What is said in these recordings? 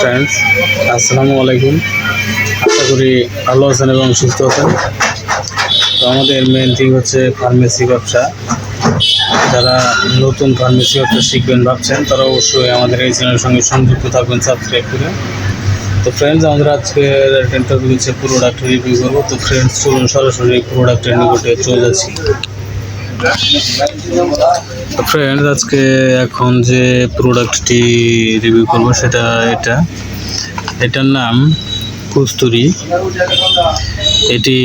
Friends আসসালামু আলাইকুম। আশা করি ভালো আছেন এবং সুস্থ আছেন। তো আমাদের মেন থিং হচ্ছে ফার্মেসি ব্যবসা। যারা নতুন ফার্মেসি ব্যবসা শিখবেন ভাবছেন, তারা অবশ্যই আমাদের এই চ্যানেলের সঙ্গে সংযুক্ত থাকবেন সাবস্ক্রাইব করে। তো ফ্রেন্ডস আমাদের আজকে টপিক হচ্ছে প্রোডাক্ট রিভিউ করব। তো ফ্রেন্ডস চলুন সরাসরি প্রোডাক্টের নিকটে চলে যাচ্ছি। তো ফ্রেন্ডস আজকে এখন যে প্রোডাক্টটি রিভিউ করব সেটা এটা। এটার নাম কস্তুরি। এটি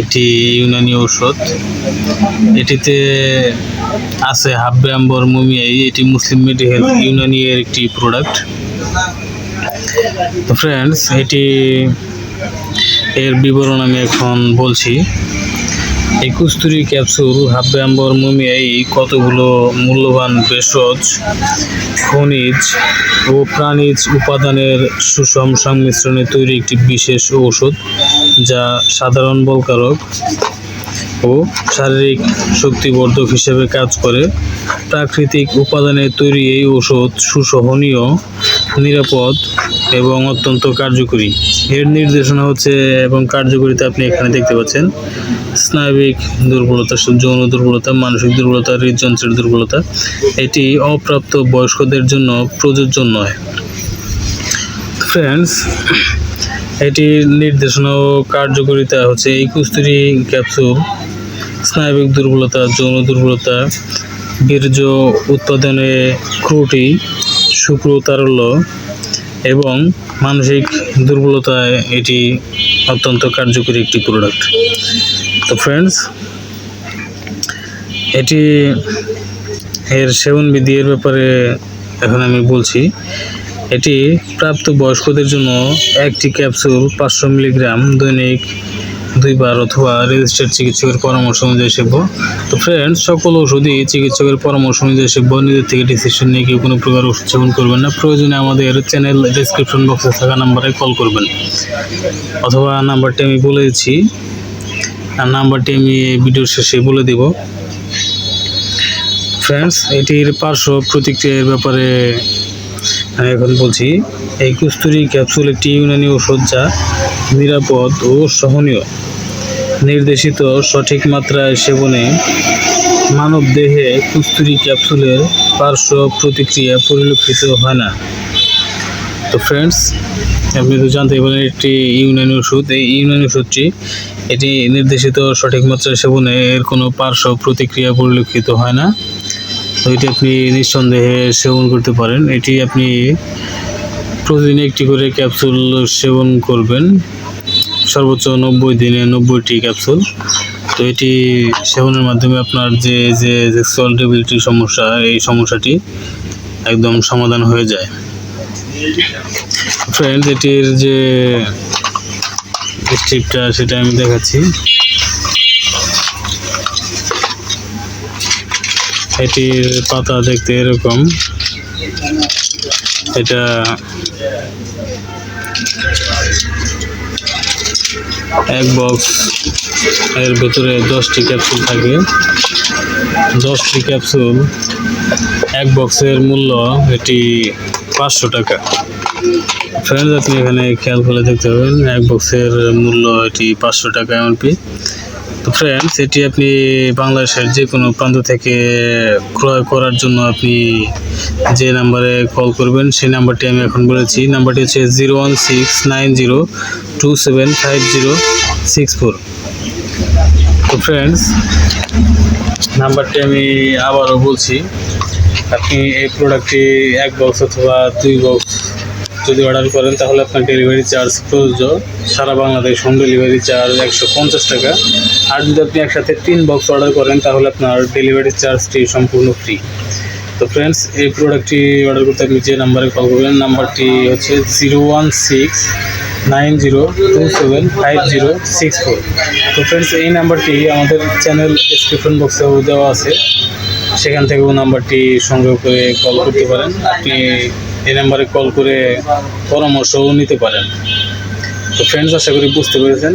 একটি ইউনানি ঔষধ। এটিতে আছে হাব্বে আম্বর মুমিয়াই এটি মুসলিম মেডিকেল ইউনানি এর একটি প্রোডাক্ট তো ফ্রেন্ডস এটি এর বিবরণ আমি এখন বলছি। এই কুস্তুরি ক্যাপসুল হাব্বে আম্বর মুমিয়াই, কতগুলো মূল্যবান ভেষজ, খনিজ ও প্রাণীজ উপাদানের সুষম সংমিশ্রণে তৈরি একটি বিশেষ ঔষধ যা সাধারণ বলকারক ও শারীরিক শক্তিবর্ধক হিসেবে কাজ করে। প্রাকৃতিক উপাদানে তৈরি এই ওষুধ সুসহনীয়, নিরাপদ এবং অত্যন্ত কার্যকরী। এর নির্দেশনা হচ্ছে এবং কার্যকরিতা আপনি এখানে দেখতে পাচ্ছেন। স্নায়বিক দুর্বলতা যৌন দুর্বলতা, মানসিক দুর্বলতা, হৃদযন্ত্রের দুর্বলতা, এটি অপ্রাপ্ত বয়স্কদের জন্য প্রযোজ্য নয়। ফ্রেন্ডস এটির নির্দেশনা ও কার্যকারিতা হচ্ছে এই কুস্তুরি ক্যাপসুল, স্নায়বিক দুর্বলতা, যৌন দুর্বলতা, বীর্য উৎপাদনে ত্রুটি শুক্রতারল্য এবং মানসিক দুর্বলতায় এটি অত্যন্ত কার্যকরী একটি প্রোডাক্ট তো ফ্রেন্ডস এটি এর সেবন বিধি এর ব্যাপারে এখন আমি বলছি, এটি প্রাপ্ত বয়স্কদের জন্য একটি ক্যাপসুল পাঁচশো মিলিগ্রাম দৈনিক দুইবার অথবা রেজিস্টার্ড চিকিৎসকের পরামর্শ অনুযায়ী সেব্য। তো ফ্রেন্ডস সকল ওষুধই চিকিৎসকের পরামর্শ অনুযায়ী সেব্য। নিজের থেকে ডিসিশন নিয়ে কেউ কোনো প্রকার ওষুধ সেবন করবেন না। প্রয়োজনে আমাদের চ্যানেল ডিসক্রিপশন বক্সে থাকা নাম্বারে কল করবেন। অথবা নাম্বারটি আমি বলে দিচ্ছি। আর নাম্বারটি আমি ভিডিওর শেষে বলে দেব। ফ্রেন্ডস এটির পার্শ্ব প্রতিক্রিয়ার ব্যাপারে আমি এখন বলছি, এই কুস্তুরি ক্যাপসুল একটি ইউনানি ওষুধ যা নিরাপদ ও সহনীয়। নির্দেশিত সঠিক মাত্রায় সেবনে মানব দেহে কুস্তুরি ক্যাপসুলের পার্শ্ব প্রতিক্রিয়া পরিলক্ষিত হয় না। তো ফ্রেন্ডস আপনি তো জানতেই পারেন একটি ইউনানি ওষুধ। এই ইউনানি ওষুধটি এটি নির্দেশিত সঠিক মাত্রায় সেবনে এর কোনো পার্শ্ব প্রতিক্রিয়া পরিলক্ষিত হয় না। তো এটি আপনি নিঃসন্দেহে সেবন করতে পারেন। এটি আপনি প্রতিদিন একটি করে ক্যাপসুল সেবন করবেন। সর্বোচ্চ নব্বই দিনে নব্বইটি ক্যাপসুল। তো এটি সেবনের মাধ্যমে আপনার যে যে সেক্সুয়াল ডেবিলিটির সমস্যা, এই সমস্যাটি একদম সমাধান হয়ে যায়। ফ্রেন্ডস এটির যে স্ট্রিপটা সেটা আমি দেখাচ্ছি। এটির পাতা দেখতে এরকম। এটা এক বক্স এর ভেতরে দশটি ক্যাপসুল থাকে। দশটি ক্যাপসুল এক বক্সের মূল্য এটি পাঁচশো টাকা। ফ্রেন্ডস আপনি এখানে খেয়াল করে দেখতে পাবেন, এক বক্সের মূল্য এটি পাঁচশো টাকা এমনপি তো ফ্রেন্ডস এটি আপনি বাংলাদেশের যে কোনো প্রান্ত থেকে ক্রয় করার জন্য আপনি যে নাম্বারে কল করবেন, সেই নাম্বারটি আমি এখন বলেছি। নাম্বারটি হচ্ছে zero one six nine zero two seven five zero six four. তো ফ্রেন্ডস নাম্বারটি আমি আবারও বলছি, আপনি এই প্রোডাক্টটি এক বক্স অথবা দুই বক্স যদি অর্ডার করেন, তাহলে আপনার ডেলিভারি চার্জ প্রযোজ্য। সারা বাংলাদেশ হোম ডেলিভারি চার্জ একশো পঞ্চাশ টাকা। আর যদি আপনি একসাথে তিন বক্স অর্ডার করেন, তাহলে আপনার ডেলিভারি চার্জটি সম্পূর্ণ ফ্রি তো ফ্রেন্ডস এই প্রোডাক্টটি অর্ডার করতে আপনি যে নাম্বারে কল করবেন নাম্বারটি হচ্ছে zero one six nine zero two seven five zero six four তো ফ্রেন্ডস এই নাম্বারটি আমাদের চ্যানেল ডিসক্রিপশন বক্সেও দেওয়া আছে। সেখান থেকেও নাম্বারটি সংগ্রহ করে কল করতে পারেন। আপনি এই নাম্বারে কল করে পরামর্শও নিতে পারেন। তো ফ্রেন্ডস আশা করি বুঝতে পেরেছেন।